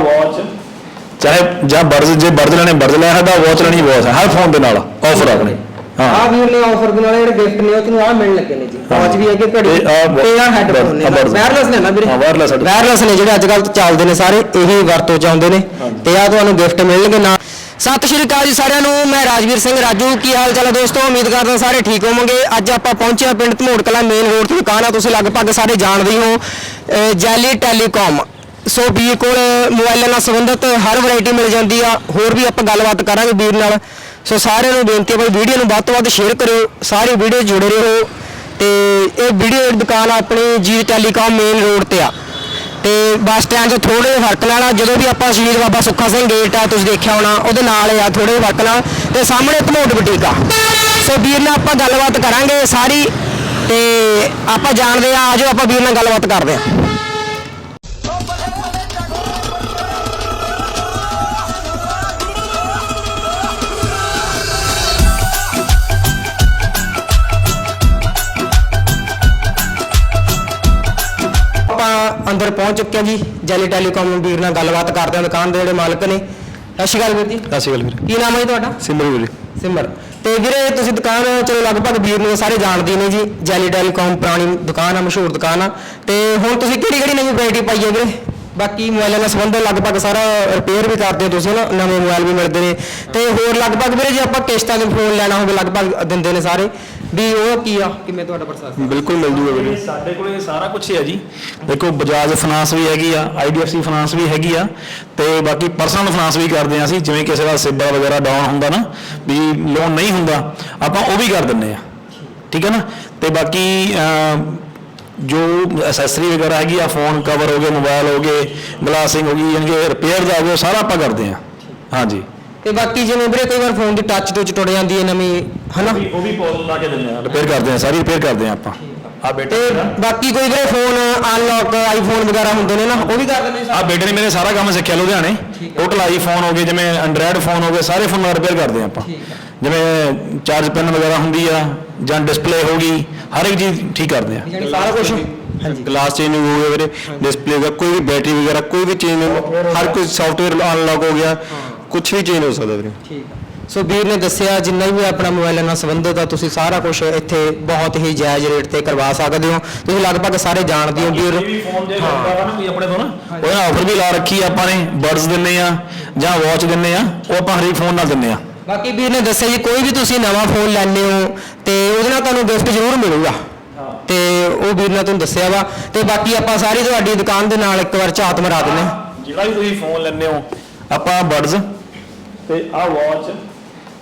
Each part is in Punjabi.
ਵਾਚ ਚਾਹੇ ਜਾਂ ਬਰਜ਼ ਜੇ ਬਰਜ਼ ਲੈਣੇ ਬਰਜ਼ ਲੈ ਸਾਡਾ ਵਾਚ ਲੈਣੀ ਵਾਚ ਹੈ ਹਰ ਫੋਨ ਦੇ ਨਾਲ ਆਫਰ ਆਪਣੇ। ਆ ਹਾਂ ਵੀਰ ਨੇ ਆਫਰ ਦੇ ਨਾਲ ਜਿਹੜੇ ਗਿਫਟ ਨੇ ਉਹ ਤੁਹਾਨੂੰ ਆ ਮਿਲਣ ਲੱਗੇ ਨੇ ਜੀ। ਹਾਂ। ਵਾਚ ਵੀ ਹੈਗੇ ਘੜੀ। ਤੇ ਆਹ ਵਾ- ਤੇ ਆ ਹੈਡਫੋਨ ਨੇ ਆਹ ਬਰਜ਼। ਵਾਇਰਲੈਸ ਨੇ ਨਾ ਵੀਰੇ। ਹਾਂ, wireless headphone। ਵਾਇਰਲੈਸ ਨੇ ਜਿਹੜੇ ਅੱਜ ਕੱਲ ਚੱਲਦੇ ਨੇ ਸਾਰੇ ਇਹੀ ਵਰਤੋਂ ਚ ਆਉਂਦੇ ਨੇ। ਤੇ ਆ ਤੁਹਾਨੂੰ ਗਿਫਟ ਮਿਲਣਗੇ ਨਾਲ। ਸਤਿ ਸ਼੍ਰੀ ਅਕਾਲ ਜੀ ਸਾਰਿਆਂ ਨੂੰ ਮੈਂ ਰਾਜਵੀਰ ਸਿੰਘ ਰਾਜੂ। ਕੀ ਹਾਲ ਚਾਲ ਹੈ ਦੋਸਤੋ? ਉਮੀਦ ਕਰਦਾ ਸਾਰੇ ਠੀਕ ਹੋਵੋਗੇ। ਅੱਜ ਆਪਾਂ ਪਹੁੰਚੇ ਹਾਂ ਪਿੰਡ ਧਮੋੜ ਕਲਾਂ ਮੇਨ ਰੋਡ ਤੇ ਦੁਕਾਨ ਆ। ਤੁਸੀਂ ਲਗਭਗ ਸਾਰੇ ਜਾਣਦੇ ਹੀ ਹੋ ਅਹ ਜੈਲੀ ਟੈਲੀਕਾਮ। ਸੋ ਵੀਰ ਕੋਲ ਮੋਬਾਈਲਾਂ ਨਾਲ ਸੰਬੰਧਿਤ ਹਰ ਵੈਰਾਈਟੀ ਮਿਲ ਜਾਂਦੀ ਆ। ਹੋਰ ਵੀ ਆਪਾਂ ਗੱਲਬਾਤ ਕਰਾਂਗੇ ਵੀਰ ਨਾਲ। ਸੋ ਸਾਰਿਆਂ ਨੂੰ ਬੇਨਤੀ ਹੈ ਬਈ ਵੀਡੀਓ ਨੂੰ ਵੱਧ ਤੋਂ ਵੱਧ ਸ਼ੇਅਰ ਕਰਿਓ। ਸਾਰੀ ਵੀਡੀਓ ਜੁੜੇ ਰਹੋ। ਤੇ ਇਹ ਵੀਡੀਓ ਦੀ ਦੁਕਾਨ ਆਪਣੀ ਜੀ ਟੈਲੀਕਾਮ ਮੇਨ ਰੋਡ ਤੇ ਆ। ਤੇ ਬੱਸ ਸਟੈਂਡ 'ਚ ਥੋੜੇ ਜਿਹੇ ਫ਼ਰਕ ਨਾਲ ਜਦੋਂ ਵੀ ਆਪਾਂ ਸ਼ਹੀਦ ਬਾਬਾ ਸੁੱਖਾ ਸਿੰਘ ਗੇਟ ਆ, ਤੁਸੀਂ ਦੇਖਿਆ ਹੋਣਾ, ਉਹਦੇ ਨਾਲ ਆ ਥੋੜੇ ਜਿਹੇ ਫ਼ਰਕ ਨਾਲ। ਤੇ ਸਾਹਮਣੇ ਧਮੋਟ ਬੁਟੀਕ ਆ। ਸੋ ਵੀਰ ਨਾਲ ਆਪਾਂ ਗੱਲਬਾਤ ਕਰਾਂਗੇ ਸਾਰੀ। ਤੇ ਆਪਾਂ ਜਾਣਦੇ ਆ ਆਜੋ ਆਪਾਂ ਵੀਰ ਨਾਲ ਗੱਲਬਾਤ ਕਰਦੇ ਆ। ਅੰਦਰ ਪਹੁੰਚ ਚੁੱਕੇ ਹਾਂ ਜੀ। ਜੈਲੀ ਟੈਲੀਕਾਮ ਵੀਰ ਨਾਲ ਗੱਲਬਾਤ ਕਰਦੇ ਹਾਂ ਦੁਕਾਨ ਦੇ ਜਿਹੜੇ ਮਾਲਕ ਨੇ। ਸਤਿ ਸ਼੍ਰੀ ਅਕਾਲ ਵੀਰ ਜੀ। ਸਤਿ ਸ਼੍ਰੀ ਅਕਾਲ ਵੀਰੇ। ਕੀ ਨਾਮ ਹੈ ਜੀ ਤੁਹਾਡਾ? ਸਿਮਰ ਵੀਰੇ ਸਿਮਰ। ਤੇ ਵੀਰੇ ਤੁਸੀਂ ਦੁਕਾਨ ਚਲੋ ਲਗਭਗ ਵੀਰ ਨੂੰ ਸਾਰੇ ਜਾਣਦੇ ਨੇ ਜੀ। ਜੈਲੀ ਟੈਲੀਕਾਮ ਪੁਰਾਣੀ ਦੁਕਾਨ ਆ ਮਸ਼ਹੂਰ ਦੁਕਾਨ ਆ। ਤੇ ਹੁਣ ਤੁਸੀਂ ਕਿਹੜੀ ਕਿਹੜੀ ਨਵੀਂ ਵੈਰਾਈਟੀ ਪਾਈ ਹੈ ਵੀਰੇ? ਬਾਕੀ ਮੋਬਾਈਲਾਂ ਨਾਲ ਸੰਬੰਧ ਲਗਭਗ ਸਾਰਾ ਰਿਪੇਅਰ ਵੀ ਕਰਦੇ ਹੋ ਤੁਸੀਂ ਨਾ ਨਵੇਂ ਮੋਬਾਈਲ ਵੀ ਮਿਲਦੇ ਨੇ। ਤੇ ਹੋਰ ਲਗਭਗ ਵੀਰੇ ਜੇ ਆਪਾਂ ਕਿਸ਼ਤਾਂ ਦੇ ਫੋਨ ਲੈਣਾ ਹੋਵੇ ਲਗਭਗ ਦਿੰਦੇ ਨੇ ਸਾਰੇ। ਵੀ ਉਹ ਕੀ ਆ? ਕਿਵੇਂ ਤੁਹਾਡਾ ਪ੍ਰੋਸੈਸ ਬਿਲਕੁਲ ਮਿਲ ਜੂਗਾ ਵੀਰੇ। ਸਾਡੇ ਕੋਲ ਇਹ ਸਾਰਾ ਕੁਝ ਹੀ ਹੈ ਜੀ। ਦੇਖੋ ਬਜਾਜ ਫਾਈਨਾਂਸ ਵੀ ਹੈਗੀ ਆ ਆਈਡੀਐਫਸੀ ਫਾਈਨਾਂਸ ਵੀ ਹੈਗੀ ਆ ਤੇ ਬਾਕੀ ਪਰਸਨਲ ਫਾਈਨਾਂਸ ਵੀ ਕਰਦੇ ਆ ਅਸੀਂ ਜਿਵੇਂ ਕਿਸੇ ਦਾ ਸਿਬਾ ਵਗੈਰਾ ਡਾਊਨ ਹੁੰਦਾ ਨਾ ਵੀ ਲੋਨ ਨਹੀਂ ਹੁੰਦਾ ਆਪਾਂ ਉਹ ਵੀ ਕਰ ਦਿੰਨੇ ਆ। ਠੀਕ ਹੈ ਨਾ? ਤੇ ਬਾਕੀ ਜੋ ਐਸੈਸਰੀ ਵਗੈਰਾ ਹੈਗੀ ਆ ਫੋਨ ਕਵਰ ਹੋ ਗਏ ਮੋਬਾਈਲ ਹੋ ਗਏ ਗਲਾਸਿੰਗ ਹੋ ਗਈ ਯਾਨੀ ਕਿ ਰਿਪੇਅਰ ਦਾ ਹੋ ਗਿਆ ਉਹ ਸਾਰਾ ਆਪਾਂ ਕਰਦੇ ਆ। ਹਾਂਜੀ। ਤੇ ਬਾਕੀ ਜਿਵੇਂ ਵੀਰੇ ਕਈ ਵਾਰ ਫੋਨ ਦੀ ਟੱਚ ਟੁੱਚ ਟੁੱਟ ਜਾਂਦੀ ਹੈ ਨਵੀਂ ਹਨਾ? ਉਹ ਵੀ ਪੌਲ ਲਾ ਕੇ ਦਿੰਦੇ ਆ। ਰਿਪੇਅਰ ਕਰਦੇ ਆ ਸਾਰੀ ਰਿਪੇਅਰ ਕਰਦੇ ਆ ਆਪਾਂ। ਆ ਬੇਟੇ ਤੇ ਬਾਕੀ ਕੋਈ ਵੀਰੇ ਫੋਨ ਅਨਲੌਕ ਆਈਫੋਨ ਵਗੈਰਾ ਹੁੰਦੇ ਨੇ ਨਾ ਉਹ ਵੀ ਕਰ ਦਿੰਦੇ ਆ ਬੇਟੇ ਨੇ ਮੇਰੇ ਸਾਰਾ ਕੰਮ ਸਿੱਖਿਆ ਲੁਧਿਆਣੇ। ਟੋਟਲ ਆਈਫੋਨ ਹੋ ਗਏ ਜਿਵੇਂ ਐਂਡਰਾਇਡ ਫੋਨ ਹੋ ਗਏ ਸਾਰੇ ਫੋਨ ਰਿਪੇਅਰ ਕਰਦੇ ਆ ਆਪਾਂ। ਜਿਵੇਂ ਚਾਰਜ ਪਿਨ ਵਗੈਰਾ ਹੁੰਦੀ ਆ ਜਾਂ ਡਿਸਪਲੇ ਹੋ ਗਈ ਹਰ ਇੱਕ ਚੀਜ਼ ਠੀਕ ਕਰਦੇ ਆ। ਯਾਨੀ ਸਾਰਾ ਕੁਝ ਹਾਂਜੀ। ਗਲਾਸ ਚੇਂਜਿੰਗ ਹੋ ਗਿਆ ਵੀਰੇ ਡਿਸਪਲੇ ਦਾ ਕੋਈ ਵੀ ਬੈਟਰੀ ਵਗੈਰਾ ਕੋਈ ਵੀ ਚੇਂਜ ਹਰ ਕੋਈ ਸੌਫਟਵੇਅਰ ਅਨਲੌਕ ਹੋ ਗਿਆ। ਕੁਝ ਵੀ ਚੇਂਜ ਹੋ ਸਕਦਾ ਵੀਰੇ। ਠੀਕ ਆ। ਸੋ ਵੀਰ ਨੇ ਦੱਸਿਆ ਜਿੰਨਾ ਵੀ ਆਪਣਾ ਮੋਬਾਈਲ ਨਾਲ ਸੰਬੰਧਿਤ ਆ ਤੁਸੀਂ ਸਾਰਾ ਕੁਝ ਇੱਥੇ ਬਹੁਤ ਹੀ ਜਾਇਜ਼ ਰੇਟ ਤੇ ਕਰਵਾ ਸਕਦੇ ਹੋ। ਤੁਸੀਂ ਲਗਭਗ ਸਾਰੇ ਜਾਣਦੇ ਹੋ ਵੀਰ। ਵੀ ਫੋਨ ਜੇ ਕਰਦਾ ਨਾ ਕੋਈ ਆਪਣੇ ਤੋਂ ਨਾ। ਉਹਦਾ ਆਫਰ ਵੀ ਲਾ ਰੱਖੀ ਆ ਆਪਾਂ ਨੇ ਬਰਡਸ ਦਿੰਨੇ ਆ ਜਾਂ ਵਾਚ ਦਿੰਨੇ ਆ ਉਹ ਆਪਾਂ ਹਰੇਕ ਫੋਨ ਨਾਲ ਦਿੰਨੇ ਆ। ਬਾਕੀ ਵੀਰ ਨੇ ਦੱਸਿਆ ਜੀ ਕੋਈ ਵੀ ਤੁਸੀਂ ਨਵਾਂ ਫੋਨ ਲੈਣੇ ਹੋ ਤੇ ਉਹਦੇ ਨਾਲ ਤੁਹਾਨੂੰ ਗਿਫਟ ਜ਼ਰੂਰ ਮਿਲੂਗਾ। ਤੇ ਉਹ ਵੀਰ ਨੇ ਤੁਹਾਨੂੰ ਦੱਸਿਆ ਵਾ। ਤੇ ਬਾਕੀ ਆਪਾਂ ਸਾਰੀ ਤੁਹਾਡੀ ਦੁਕਾਨ ਦੇ ਨਾਲ ਇੱਕ ਵਾਰ ਝਾਤ ਮਰਾ ਦਿੰਨੇ ਜਿਹੜਾ ਵੀ ਤੁਸੀਂ ਫੋਨ ਲੈਣੇ ਹੋ ਆਪਾਂ ਬਰਡਸ ਤੇ ਆ ਵਾਚ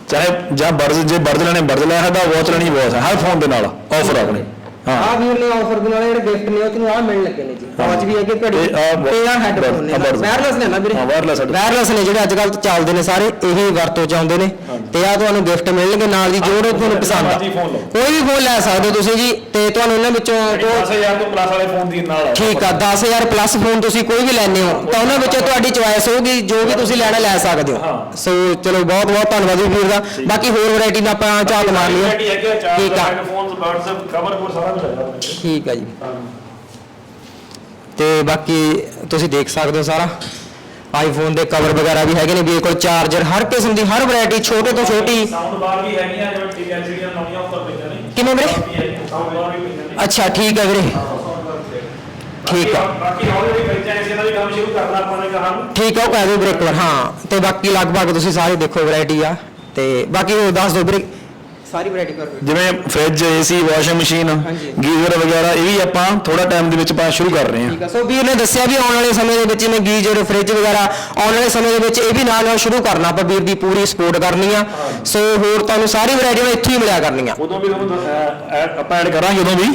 ਚਾਹੇ ਜਾਂ ਬਰਡਸ ਜੇ ਬਰਡਸ ਲੈਣੇ ਬਰਡਸ ਲੈ ਸਾਡਾ ਵਾਚ ਲੈਣੀ ਵਾਚ ਹੈ ਹਰ ਫੋਨ ਦੇ ਨਾਲ ਆਫਰ ਆਪਣੇ। ਹਾਂ। ਆ ਵੀਰ ਨੇ ਆਫਰ ਦੇ ਨਾਲ ਜਿਹੜੇ ਗਿਫਟ ਨੇ ਉਹ ਤੁਹਾਨੂੰ ਆ ਮਿਲਣ ਲੱਗੇ ਨੇ ਜੀ। ਵਾਚ ਵੀ ਹੈਗੇ ਘੜੀ ਤੇ ਵਾ- ਆ ਹੈਡਫੋਨ ਨੇ ਬਰਜ਼। ਵਾਇਰਲੈਸ ਨੇ ਨਾ ਵੀਰੇ। ਹਾਂ। ਵਾਇਰਲੈਸ ਨੇ ਜਿਹੜੇ ਅੱਜ ਕੱਲ ਚੱਲਦੇ ਨੇ ਸਾਰੇ ਇਹੀ ਵਰਤੋਂ ਚ ਆਉਂਦੇ ਨੇ। ਤੇ ਆ ਤੁਹਾਨੂੰ ਗਿਫਟ ਮਿਲਣਗੇ ਨਾਲ ਦੀ ਜੋ ਤੁਹਾਨੂੰ ਪਸੰਦ ਆ। ਕੋਈ ਵੀ ਫੋਨ ਲੈ ਸਕਦੇ ਹੋ ਤੁਸੀਂ ਜੀ ਤੇ ਤੁਹਾਨੂੰ ਇਹਨਾਂ ਵਿੱਚੋਂ ਜੋ 10000 ਤੋਂ ਪਲੱਸ ਵਾਲੇ ਫੋਨ ਦੀ ਨਾਲ ਠੀਕ ਆ 10000 ਪਲੱਸ ਫੋਨ ਤੁਸੀਂ ਕੋਈ ਵੀ ਲੈਣੇ ਹੋ ਤਾਂ ਉਹਨਾਂ ਵਿੱਚੋਂ ਤੁਹਾਡੀ ਚੁਆਇਸ ਹੋਊਗੀ ਜੋ ਵੀ ਤੁਸੀਂ ਲੈਣਾ ਲੈ ਸਕਦੇ ਹੋ। ਸੋ ਚਲੋ ਬਹੁਤ ਬਹੁਤ ਧੰਨਵਾਦ ਜੀ ਵੀਰ ਦਾ। ਬਾਕੀ ਹੋਰ ਵੈਰਾਈਟੀ ਨਾਲ ਆਪਾਂ ਝਾਤ ਮਾਰ ਲਈਏ। ਠੀਕ ਆ। ਫੋਨ ਬਰਡਸ ਕਵਰ ਕੋਰ ਸਾਰਾ ਕੁਝ ਹੈਗਾ। ਠੀਕ ਆ ਜੀ। ਤੇ ਬਾਕੀ ਤੁਸੀਂ ਦੇਖ ਸਕਦੇ ਹੋ ਸਾਰਾ। ਆਈਫੋਨ ਦੇ ਕਵਰ ਵਗੈਰਾ ਵੀ ਹੈਗੇ ਨੇ ਵੀ ਇਹ ਕੋਲ ਚਾਰਜਰ ਹਰ ਕਿਸਮ ਦੀ ਹਰ ਵੈਰਾਈਟੀ ਛੋਟੇ ਤੋਂ ਛੋਟੀ। ਸਾਊਂਡ ਬਾਰ ਵੀ ਹੈਗੀਆਂ ਜਿਵੇਂ ਠੀਕ ਉੱਪਰ ਪਈਆਂ ਨੇ। ਕਿਵੇਂ ਵੀਰੇ? ਸਾਊਂਡ ਬਾਰ ਵੀ ਪਈਆਂ ਨੇ। ਅੱਛਾ ਠੀਕ ਆ ਵੀਰੇ। ਠੀਕ ਆ ਬਾਕੀ ਫ੍ਰੈਂਚਾਈਜ਼ੀ ਦਾ ਵੀ ਕੰਮ ਸ਼ੁਰੂ ਕਰਨਾ ਆਪਾਂ ਨੇ ਕਹਾ ਠੀਕ ਆ ਉਹ ਕਹਿ ਦਿਓ ਵੀਰੇ ਇੱਕ ਵਾਰ ਹਾਂ। ਤੇ ਬਾਕੀ ਲਗਭਗ ਤੁਸੀਂ ਸਾਰੇ ਦੇਖੋ ਵੈਰਾਈਟੀ ਆ। ਤੇ ਬਾਕੀ ਉਹ ਦੱਸ ਦਿਓ ਵੀਰੇ। ਸਾਰੀ ਵੈਰਾਈਟੀ ਕਰ ਦਿਓ ਜਿਵੇਂ fridge AC washing machine. Geyser ਵਗੈਰਾ ਇਹ ਵੀ ਆਪਾਂ ਥੋੜਾ ਟਾਈਮ ਦੇ ਵਿੱਚ ਆਪਾਂ ਸ਼ੁਰੂ ਕਰ ਰਹੇ ਹਾਂ। ਸੋ ਵੀਰ ਨੇ ਦੱਸਿਆ ਵੀ ਆਉਣ ਵਾਲੇ ਸਮੇਂ ਦੇ ਵਿੱਚ ਜਿਵੇਂ ਗੀਜ਼ਰ ਫ੍ਰਿਜ ਵਗੈਰਾ ਆਉਣ ਵਾਲੇ ਸਮੇਂ ਦੇ ਵਿੱਚ ਇਹ ਵੀ ਨਾਲ ਨਾਲ ਸ਼ੁਰੂ ਕਰਨਾ ਆਪਾਂ ਵੀਰ ਦੀ ਪੂਰੀ ਸਪੋਰਟ ਕਰਨੀ ਆ। ਸੋ ਹੋਰ ਤੁਹਾਨੂੰ ਸਾਰੀ ਵੈਰਾਈਟੀਆਂ ਇੱਥੇ ਹੀ ਮਿਲਿਆ ਕਰਨੀਆਂ। ਉਦੋਂ ਵੀ ਤੁਹਾਨੂੰ ਆਪਾਂ ਐਡ ਕਰਾਂਗੇ ਉਦੋਂ ਵੀ।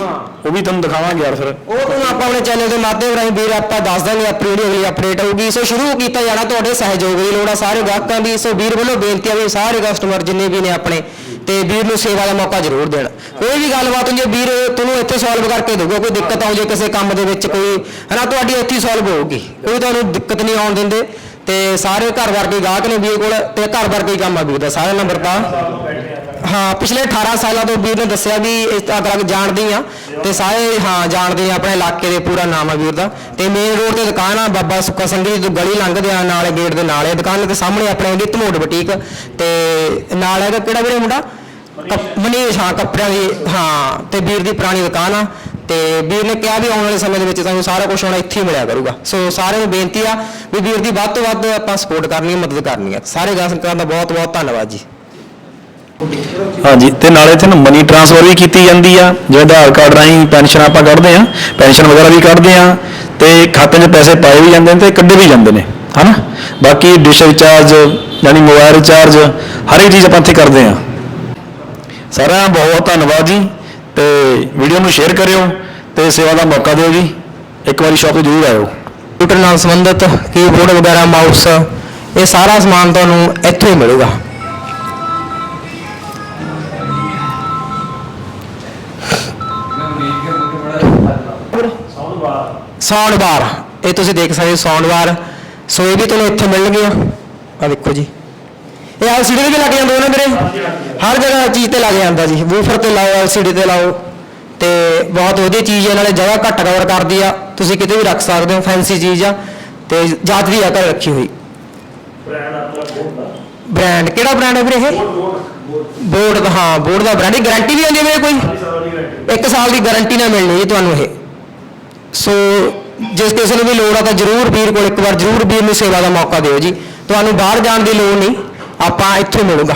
ਉਹ ਵੀ ਤੁਹਾਨੂੰ ਦਿਖਾਵਾਂਗੇ ਯਾਰ ਫਿਰ। ਉਹ ਤੁਹਾਨੂੰ ਆਪਾਂ ਆਪਣੇ ਚੈਨਲ ਦੇ ਮਾਧਿਅਮ ਰਾਹੀਂ ਵੀਰ ਆਪਾਂ ਦੱਸ ਦਾਂਗੇ ਆਪਣੀ ਜਿਹੜੀ ਅਗਲੀ ਅਪਡੇਟ ਹੋਊਗੀ ਸੋ ਸ਼ੁਰੂ ਕੀਤਾ ਜਾਣਾ ਤੁਹਾਡੇ ਸਹਿਯੋਗ ਦੀ ਲੋੜ ਆ ਸਾਰੇ ਗਾਹਕਾਂ ਦੀ। ਸੋ ਵੀਰ ਵੱਲੋਂ ਬੇਨਤੀ ਆ ਵੀ ਸਾਰੇ ਕਸਟਮਰ ਜਿੰਨੇ ਵੀ ਨੇ ਆਪਣੇ ਤੇ ਵੀਰ ਨੂੰ ਸੇਵਾ ਦਾ ਮੌਕਾ ਜ਼ਰੂਰ ਦੇਣ। ਕੋਈ ਵੀ ਗੱਲਬਾਤ ਹੁੰਦੀ ਹੈ, ਵੀਰ ਤੁਹਾਨੂੰ ਇੱਥੇ ਸੋਲਵ ਕਰਕੇ ਦਊਗਾ, ਕੋਈ ਦਿੱਕਤ ਆਉ ਜੇ ਕਿਸੇ ਕੰਮ ਦੇ ਵਿੱਚ ਕੋਈ ਹਨਾ ਤੁਹਾਡੀ ਇੱਥੇ ਸੋਲਵ ਹੋਊਗੀ। ਕੋਈ ਤੁਹਾਨੂੰ ਦਿੱਕਤ ਨਹੀਂ ਆਉਣ ਦਿੰਦੇ। ਤੇ ਸਾਰੇ ਘਰ ਵਰਗੇ ਗਾਹਕ ਨੇ ਵੀਰ ਕੋਲ, ਤੇ ਘਰ ਵਰਗੇ ਕੰਮ ਆ ਵੀਰ ਦਾ। ਸਾਰਾ ਨੰਬਰ ਤਾਂ ਹਾਂ, ਪਿਛਲੇ 18 ਸਾਲਾਂ ਤੋਂ ਵੀਰ ਨੇ ਦੱਸਿਆ ਵੀ ਇਸ ਤਰ੍ਹਾਂ ਜਾਣਦੇ ਜਾਣਦੀ ਆ ਤੇ ਸਾਰੇ, ਹਾਂ, ਜਾਣਦੇ ਆ ਆਪਣੇ ਇਲਾਕੇ ਦੇ ਪੂਰਾ ਨਾਮ ਆ ਵੀਰ ਦਾ। ਤੇ ਮੇਨ ਰੋਡ ਤੇ ਦੁਕਾਨ ਆ, ਬਾਬਾ ਸੁੱਕਾ ਸਿੰਘ ਜੀ ਤੋਂ ਗਲੀ ਲੰਘਦੇ ਆ, ਨਾਲੇ ਗੇਟ ਦੇ ਨਾਲੇ। ਦੁਕਾਨ ਦੇ ਸਾਹਮਣੇ ਆਪਣੇ ਉਹਦੀ ਧਮੋੜ ਬੁਟੀਕ ਤੇ ਨਾਲ ਹੈਗਾ ਕਿਹੜਾ ਵੀਰੇ ਮੁੰਡਾ? ਕੱਪ- ਮਨੀਸ਼, ਹਾਂ, ਕੱਪੜਿਆਂ ਦੀ, ਹਾਂ, ਤੇ ਵੀਰ ਦੀ ਪੁਰਾਣੀ ਦੁਕਾਨ ਆ। ਤੇ ਵੀਰ ਨੇ ਕਿਹਾ ਵੀ ਆਉਣ ਵਾਲੇ ਸਮੇਂ ਦੇ ਵਿੱਚ ਤੁਹਾਨੂੰ ਸਾਰਾ ਕੁਝ ਹੁਣ ਇੱਥੇ ਹੀ ਮਿਲਿਆ ਕਰੂਗਾ। ਸੋ ਸਾਰਿਆਂ ਨੂੰ ਬੇਨਤੀ ਆ ਵੀ ਵੀਰ ਦੀ ਵੱਧ ਤੋਂ ਵੱਧ ਆਪਾਂ ਸਪੋਰਟ ਕਰਨੀ ਹੈ ਮਦਦ ਕਰਨੀ ਹੈ ਸਾਰੇ ਗਾਹਕਾਂ ਦਾ ਬਹੁਤ ਬਹੁਤ ਧੰਨਵਾਦ ਜੀ। ਹਾਂਜੀ, ਤੇ ਨਾਲੇ ਇੱਥੇ ਨਾ ਮਨੀ ਟ੍ਰਾਂਸਫਰ ਵੀ ਕੀਤੀ ਜਾਂਦੀ ਆ ਜਿਵੇਂ ਆਧਾਰ ਕਾਰਡ ਰਾਹੀਂ ਪੈਨਸ਼ਨ ਆਪਾਂ ਕੱਢਦੇ ਆ ਪੈਨਸ਼ਨ ਵਗੈਰਾ ਵੀ ਕੱਢਦੇ ਆ ਤੇ ਖਾਤੇ 'ਚ ਪੈਸੇ ਪਾਏ ਵੀ ਜਾਂਦੇ ਨੇ ਤੇ ਕੱਢੇ ਵੀ ਜਾਂਦੇ ਨੇ, ਹਨਾ? ਬਾਕੀ ਡਿਸ਼ ਰਿਚਾਰਜ ਯਾਨੀ ਮੋਬਾਈਲ ਰਿਚਾਰਜ ਹਰ ਇੱਕ ਚੀਜ਼ ਆਪਾਂ ਇੱਥੇ ਕਰਦੇ ਆ ਸਾਰਿਆਂ ਦਾ ਬਹੁਤ ਬਹੁਤ ਧੰਨਵਾਦ ਜੀ, ਤੇ ਵੀਡੀਓ ਨੂੰ ਸ਼ੇਅਰ ਕਰਿਓ, ਤੇ ਸੇਵਾ ਦਾ ਮੌਕਾ ਦਿਓ ਜੀ, ਇੱਕ ਵਾਰੀ ਸ਼ਾਪ ਤੇ ਜ਼ਰੂਰ ਆਇਓ। ਕੰਪਿਊਟਰ ਨਾਲ ਸੰਬੰਧਿਤ ਕੀਬੋਰਡ ਵਗੈਰਾ ਮਾਊਸ ਇਹ ਸਾਰਾ ਸਮਾਨ ਤੁਹਾਨੂੰ ਇੱਥੇ ਹੀ ਮਿਲੇਗਾ। ਸਾਊਂਡ ਬਾਰ ਇਹ ਤੁਸੀਂ ਦੇਖ ਸਕਦੇ ਹੋ ਸਾਊਂਡ ਬਾਰ ਸੋ ਇਹ ਵੀ ਤੁਹਾਨੂੰ ਇੱਥੇ ਮਿਲਣਗੇ ਆ ਦੇਖੋ ਜੀ। ਇਹ ਐਲਸੀਡੀ ਤੇ ਵੀ ਲੱਗ ਜਾਂਦੇ ਨੇ ਵੀਰੇ? ਹਰ ਜਗ੍ਹਾ ਚੀਜ਼ ਤੇ ਲੱਗ ਜਾਂਦਾ ਜੀ। ਵੂਫਰ ਤੇ ਲਾਓ ਐਲਸੀਡੀ ਤੇ ਲਾਓ। ਤੇ ਬਹੁਤ ਵਧੀਆ ਚੀਜ਼ ਹੈ ਨਾਲੇ ਜਗ੍ਹਾ ਘੱਟ ਕਵਰ ਕਰਦੀ ਆ। ਤੁਸੀਂ ਕਿਤੇ ਵੀ ਰੱਖ ਸਕਦੇ ਹੋ ਫੈਂਸੀ ਚੀਜ਼ ਆ। ਤੇ ਜਾਤ ਦੀ ਆ ਘਰ ਰੱਖੀ ਹੋਈ। ਬ੍ਰਾਂਡ ਕਿਹੜਾ ਬ੍ਰਾਂਡ ਹੈ ਵੀਰੇ ਇਹ? ਬੋਰਡ ਦਾ ਹਾਂ ਬੋਰਡ ਦਾ ਬ੍ਰਾਂਡ ਦੀ ਗਾਰੰਟੀ ਵੀ ਆਉਂਦੀ ਹੈ ਵੀਰੇ ਕੋਈ? ਇੱਕ ਸਾਲ ਦੀ ਗਾਰੰਟੀ ਨਾਲ ਮਿਲਣੀ ਜੀ ਤੁਹਾਨੂੰ ਇਹ। ਸੋ ਜਿਸ ਕਿਸੇ ਨੂੰ ਵੀ ਲੋੜ ਆ ਤਾਂ ਜਰੂਰ ਵੀਰ ਕੋਲ ਇੱਕ ਵਾਰ ਜਰੂਰ ਵੀਰ ਨੂੰ ਸੇਵਾ ਦਾ ਮੌਕਾ ਦਿਓ ਜੀ। ਤੁਹਾਨੂੰ ਬਾਹਰ ਜਾਣ ਦੀ ਲੋੜ ਨਹੀਂ। ਆਪਾਂ ਇੱਥੇ ਮਿਲੂਗਾ।